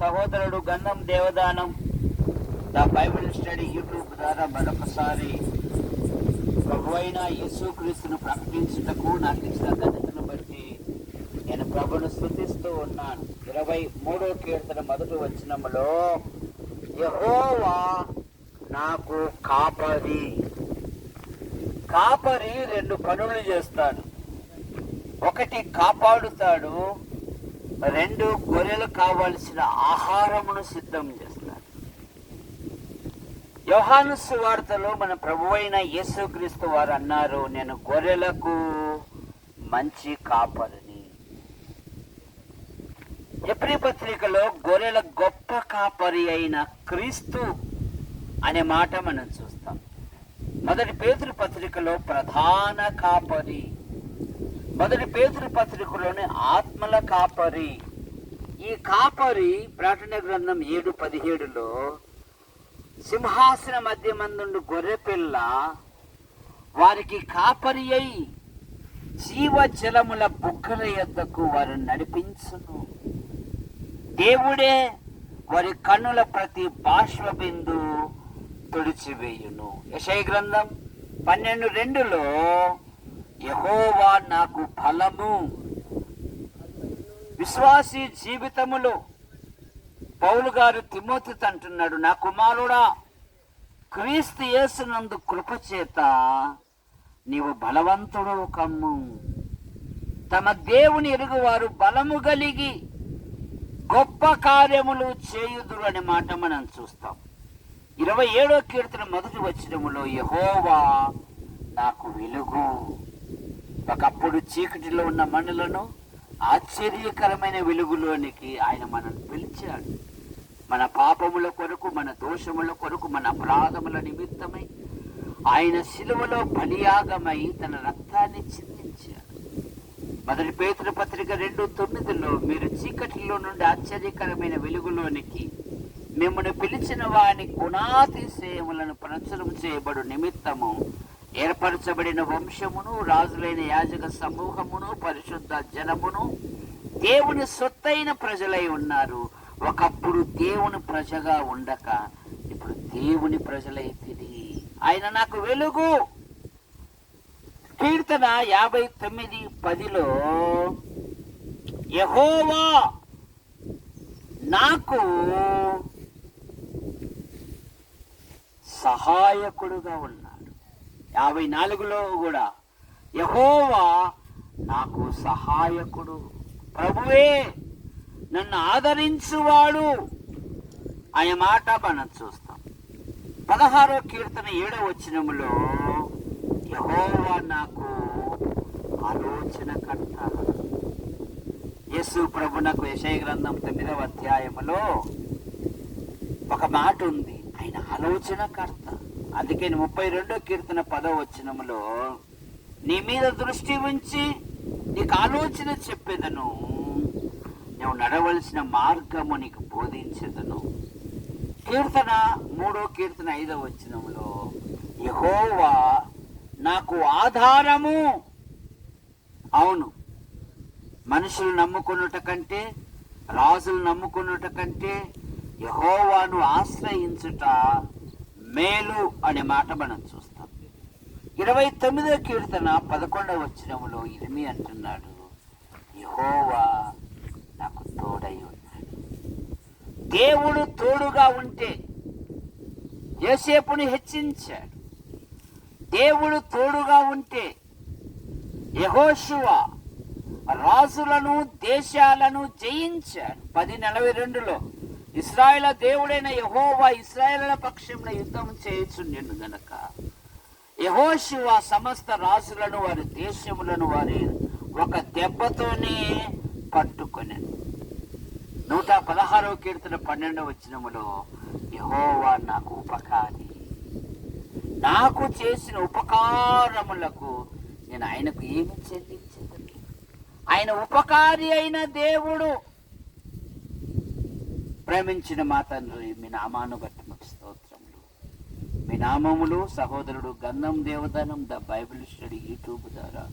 సహోదరుడు Gandham Devadanam. The Bible study YouTube ద్వారా మరొకసారి ప్రభు అయిన యేసుక్రీస్తును ప్రకటించుటకు నాకు ఇచ్చిన ఘనతను బట్టి నేను ప్రభును స్థుతిస్తూ ఉన్నాను. ఇరవై మూడో కీర్తన మొదటి వచ్చినములో యహోవా నాకు కాపరి. కాపరి రెండు పనులు చేస్తాడు. ఒకటి కాపాడుతాడు రెండు గొర్రెలు కావలసిన ఆహారమును సిద్ధం చేస్తారు. యోహాను సువార్తలో మన ప్రభువైన యేసుక్రీస్తు వారు అన్నారు నేను గొర్రెలకు మంచి కాపరిని. ఎప్రి పత్రికలో గొర్రెల గొప్ప కాపరి అయిన క్రీస్తు అనే మాట మనం చూస్తాం. మొదటి పేతురు పత్రికలో ప్రధాన కాపరి మొదటి పేతురు పత్రికలోని ఆత్మల కాపరి. ఈ కాపరి ప్రకటన గ్రంథం ఏడు పదిహేడులో సింహాసన మధ్య మందుండు గొర్రెపిల్ల వారికి కాపరి అయి జీవ జలముల బుగ్గల యొద్దకు వారు నడిపించును. దేవుడే వారి కన్నుల ప్రతి బాష్ప బిందు తుడిచివేయును. యశయ గ్రంథం పన్నెండు రెండులో యహోవా నాకు ఫలము. విశ్వాసీ జీవితములో పౌలు గారు తిమోతితో అంటున్నాడు నా కుమారుడా క్రీస్తు యేసునందు కృపచేత నీవు బలవంతుడు కమ్ము. తమ దేవుని ఎరుగువారు బలము కలిగి గొప్ప కార్యములు చేయుదురు అనే మాట మనం చూస్తాం. ఇరవై ఏడో కీర్తన మొదటి వచ్చినములో యహోవా నాకు వెలుగు. ఒకప్పుడు చీకటిలో ఉన్న మనులను ఆశ్చర్యకరమైన వెలుగులోనికి ఆయన మనల్ని పిలిచాడు. మన పాపముల కొరకు మన దోషముల కొరకు మన అపరాధముల నిమిత్తమై ఆయన శిలువలో బలియాగమై తన రక్తాన్ని చిందించాడు. మొదటి పేతుల పత్రిక రెండు తొమ్మిదిలో మీరు చీకటిలో నుండి ఆశ్చర్యకరమైన వెలుగులోనికి మిమ్మల్ని పిలిచిన వాని గుణాతిశయములను ప్రచురం చేయబడు నిమిత్తము ఏర్పరచబడిన వంశమును రాజులైన యాజక సమూహమును పరిశుద్ధ జనమును దేవుని సొత్తైన ప్రజలై ఉన్నారు. ఒకప్పుడు దేవుని ప్రజగా ఉండక ఇప్పుడు దేవుని ప్రజలై తిరిగి. ఆయన నాకు వెలుగు. కీర్తన యాభై తొమ్మిది పదిలో యహోవా నాకు సహాయకుడుగా ఉన్నారు యాభై నాలుగులో కూడా యహోవా నాకు సహాయకుడు. ప్రభువే నన్ను ఆదరించువాడు. అనే మాట మనం చూస్తాం. పదహారో కీర్తన ఏడో వచ్చినములో యహోవా నాకు ఆలోచనకర్త. యేసు ప్రభునకు యశయ గ్రంథం తొమ్మిదవ అధ్యాయములో ఒక మాట ఉంది ఆయన ఆలోచనకర్త. అందుకే ముప్పై రెండో కీర్తన పదవ వచ్చినములో నీ మీద దృష్టి ఉంచి నీకు ఆలోచన చెప్పేదను. నువ్వు నడవలసిన మార్గము నీకు బోధించేదను. కీర్తన మూడో కీర్తన ఐదవ వచ్చినములో యహోవా నాకు ఆధారము. అవును మనుషులు నమ్ముకున్నట కంటే రాజులు నమ్ముకున్నట కంటే యహోవాను ఆశ్రయించుట మేలు అనే మాట మనం చూస్తాం. ఇరవై తొమ్మిదో కీర్తన పదకొండవ వచ్చినములో ఇరిమి అంటున్నాడు యహోవా నాకు తోడై ఉన్నాడు. దేవుడు తోడుగా ఉంటే యోసేపుని హెచ్చించాడు. దేవుడు తోడుగా ఉంటే యహోశువ రాజులను దేశాలను జయించాడు. పది నలభై రెండులో ఇస్రాయేల్ దేవుడైన యహోవా ఇస్రాయేళ్ళ పక్షంలో యుద్ధం చేయుచుండెను గనక. యహోశివ సమస్త రాజులను వారి దేశములను వారి ఒక దెబ్బతోనే పట్టుకొని. నూట పదహారవ కీర్తన పన్నెండవ వచ్చినములో యహోవా నాకు ఉపకారి. నాకు చేసిన ఉపకారములకు నేను ఆయనకు ఏమి చెల్లించదు ఆయన ఉపకారి అయిన దేవుడు ప్రేమించిన మా తండ్రి మీ నామాను బట్టి మాకు స్తోత్రములు. మీ నామములు సహోదరుడు Gandham Devadanam the Bible study YouTube ద్వారా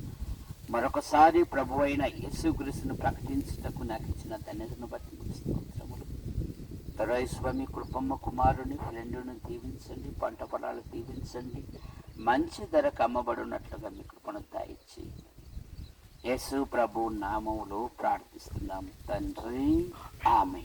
మరొకసారి ప్రభు అయిన యేసుక్రీస్తును ప్రకటించుటకు నాకు ఇచ్చిన ధన్యతను బట్టి మీకు స్తోత్రములు. తరైస్వామి కృపమ్మ కుమారుని ఫ్రెండును దీవించండి పంట పొలాలు దీవించండి. మంచి ధరకు అమ్మబడినట్లుగా మీ కృపను దాయిచ్చి యేసు ప్రభు నామములో ప్రార్థిస్తున్నాము. తండ్రి ఆమె